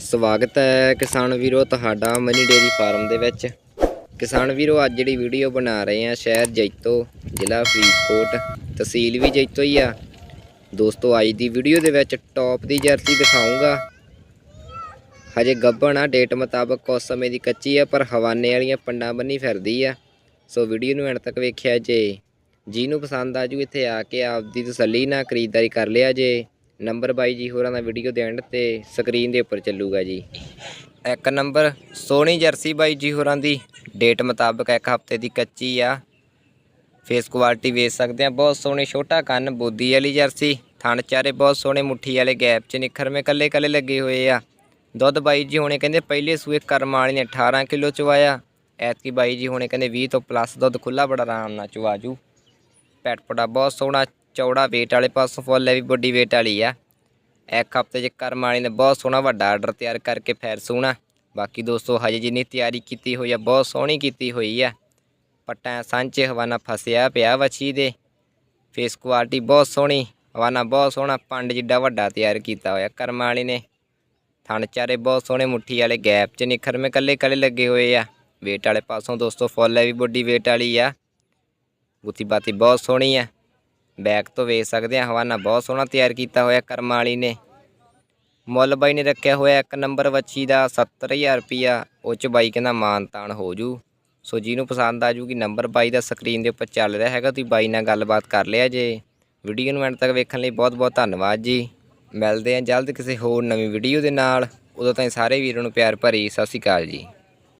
ਸਵਾਗਤ ਹੈ ਕਿਸਾਨ ਵੀਰੋ ਤੁਹਾਡਾ ਮਨੀ ਡੇਰੀ ਫਾਰਮ ਦੇ ਵਿੱਚ। ਕਿਸਾਨ ਵੀਰੋ, ਅੱਜ ਜਿਹੜੀ ਵੀਡੀਓ ਬਣਾ ਰਹੇ ਆ ਸ਼ਹਿਰ ਜੈਤੋ, ਜ਼ਿਲ੍ਹਾ ਫਰੀਦਕੋਟ, ਤਹਿਸੀਲ ਵੀ ਜੈਤੋ ਹੀ ਆ। ਦੋਸਤੋ, ਅੱਜ ਦੀ ਵੀਡੀਓ ਦੇ ਵਿੱਚ ਟੌਪ ਦੀ ਜਰਸੀ ਦਿਖਾਉਂਗਾ ਹਜੇ ਗੱਭਣ ਆ ਡੇਟ ਮੁਤਾਬਕ ਉਸ ਸਮੇਂ ਦੀ ਕੱਚੀ ਆ, ਪਰ ਹਵਾਨੇ ਵਾਲੀਆਂ ਪੰਡਾਂ ਬੰਨੀ ਫਿਰਦੀ ਆ। ਸੋ ਵੀਡੀਓ ਨੂੰ ਐਂਡ ਤੱਕ ਵੇਖਿਆ ਜੇ। ਜਿਹਨੂੰ ਪਸੰਦ ਆ ਜੂ, ਇੱਥੇ ਆ ਕੇ ਆਪਦੀ ਤਸੱਲੀ ਨਾਲ ਖਰੀਦਦਾਰੀ ਕਰ ਲਿਆ ਜੇ। ਨੰਬਰ ਬਾਈ ਜੀ ਹੋਰਾਂ ਦਾ ਵੀਡੀਓ ਦੇ ਐਂਡ ਤੇ ਸਕਰੀਨ ਦੇ ਉੱਪਰ ਚੱਲੂਗਾ ਜੀ। ਇੱਕ ਨੰਬਰ ਸੋਹਣੀ ਜਰਸੀ ਬਾਈ ਜੀ ਹੋਰਾਂ ਦੀ। ਡੇਟ ਮੁਤਾਬਕ ਇੱਕ ਹਫ਼ਤੇ ਦੀ ਕੱਚੀ ਆ। ਫੇਸ ਕੁਆਲਿਟੀ ਵੇਚ ਸਕਦੇ ਆ। ਬਹੁਤ ਸੋਹਣੇ ਛੋਟਾ ਕੰਨ, ਬੋਦੀ ਵਾਲੀ ਜਰਸੀ। ਥਣ ਚਾਰੇ ਬਹੁਤ ਸੋਹਣੇ, ਮੁੱਠੀ ਵਾਲੇ ਗੈਪ 'ਚ ਨਿਖਰਵੇਂ ਕੱਲੇ ਕੱਲੇ ਲੱਗੇ ਹੋਏ ਆ। ਦੁੱਧ ਬਾਈ ਜੀ ਹੁਣੇ ਕਹਿੰਦੇ ਪਹਿਲੇ ਸੂਏ ਕਰਮ ਵਾਲੀ ਨੇ 18 ਕਿਲੋ ਚਵਾਇਆ ਐਤਕੀ ਬਾਈ ਜੀ ਹੁਣੇ ਕਹਿੰਦੇ 20 ਤੋਂ ਪਲੱਸ ਦੁੱਧ ਖੁੱਲਾ ਬੜਾ ਆਰਾਮ ਨਾਲ ਚਵਾਜੂ ਪੈਟਪੜਾ ਬਹੁਤ ਸੋਹਣਾ ਚੌੜਾ weight ਵਾਲੇ ਪਾਸੋਂ ਫੁੱਲ ਹੈ ਵੀ ਵੱਡੀ weight ਵਾਲੀ ਆ। ਇੱਕ ਹਫ਼ਤੇ 'ਚ ਕਰਮ ਵਾਲੀ ਨੇ ਬਹੁਤ ਸੋਹਣਾ ਵੱਡਾ ਆਰਡਰ ਤਿਆਰ ਕਰਕੇ ਫੈਰ ਸੋਹਣਾ ਬਾਕੀ ਦੋਸਤੋ, ਹਜੇ ਜਿੰਨੀ ਤਿਆਰੀ ਕੀਤੀ ਹੋਈ ਆ, ਬਹੁਤ ਸੋਹਣੀ ਕੀਤੀ ਹੋਈ ਆ। ਪੱਟਾਂ ਸਾਂਝੇ, ਹਵਾਨਾ ਫਸਿਆ ਪਿਆ ਵਛੀ ਦੇ। ਫੇਸ ਕੁਆਲਿਟੀ ਬਹੁਤ ਸੋਹਣੀ, ਹਵਾਨਾ ਬਹੁਤ ਸੋਹਣਾ, ਪੰਡ ਜਿੱਡਾ ਵੱਡਾ ਤਿਆਰ ਕੀਤਾ ਹੋਇਆ ਕਰਮ ਵਾਲੀ ਨੇ। ਥਣ ਚਾਰੇ ਬਹੁਤ ਸੋਹਣੇ, ਮੁੱਠੀ ਵਾਲੇ ਗੈਪ 'ਚ ਨਿਖਰਵੇਂ ਕੱਲੇ ਕੱਲੇ ਲੱਗੇ ਹੋਏ ਆ। weight ਵਾਲੇ ਪਾਸੋਂ ਦੋਸਤੋ, ਫੁੱਲ ਹੈ ਵੀ ਵੱਡੀ weight ਵਾਲੀ ਆ। ਬੁੱਤੀ ਬਾਤੀ ਬਹੁਤ ਸੋਹਣੀ ਆ। ਬੈਕ ਤੋਂ ਵੇਚ ਸਕਦੇ ਆ, ਹਵਾਨਾ ਬਹੁਤ ਸੋਹਣਾ ਤਿਆਰ ਕੀਤਾ ਹੋਇਆ ਕਰਮ ਵਾਲੀ ਨੇ। ਮੁੱਲ ਬਾਈ ਨੇ ਰੱਖਿਆ ਹੋਇਆ ਇੱਕ ਨੰਬਰ ਵੱਛੀ ਦਾ 70000 ਰੁਪਿਆ ਉਹ ਚ ਬਾਈ ਕਹਿੰਦਾ ਮਾਨ ਤਾਨ ਹੋ ਜੂ। ਸੋ ਜਿਹਨੂੰ ਪਸੰਦ ਆ ਜੂਗੀ ਨੰਬਰ ਬਾਈ ਦਾ ਸਕਰੀਨ ਦੇ ਉੱਪਰ ਚੱਲ ਰਿਹਾ ਹੈਗਾ, ਤੁਸੀਂ ਬਾਈ ਨਾਲ ਗੱਲਬਾਤ ਕਰ ਲਿਆ ਜੇ। ਵੀਡੀਓ ਨੂੰ ਐਂਡ ਤੱਕ ਵੇਖਣ ਲਈ ਬਹੁਤ ਬਹੁਤ ਧੰਨਵਾਦ ਜੀ। ਮਿਲਦੇ ਹਾਂ ਜਲਦ ਕਿਸੇ ਹੋਰ ਨਵੀਂ ਵੀਡੀਓ ਦੇ ਨਾਲ। ਉਦੋਂ ਤਾਈਂ ਸਾਰੇ ਵੀਰਾਂ ਨੂੰ ਪਿਆਰ ਭਰੀ ਸਤਿ ਸ਼੍ਰੀ ਅਕਾਲ ਜੀ।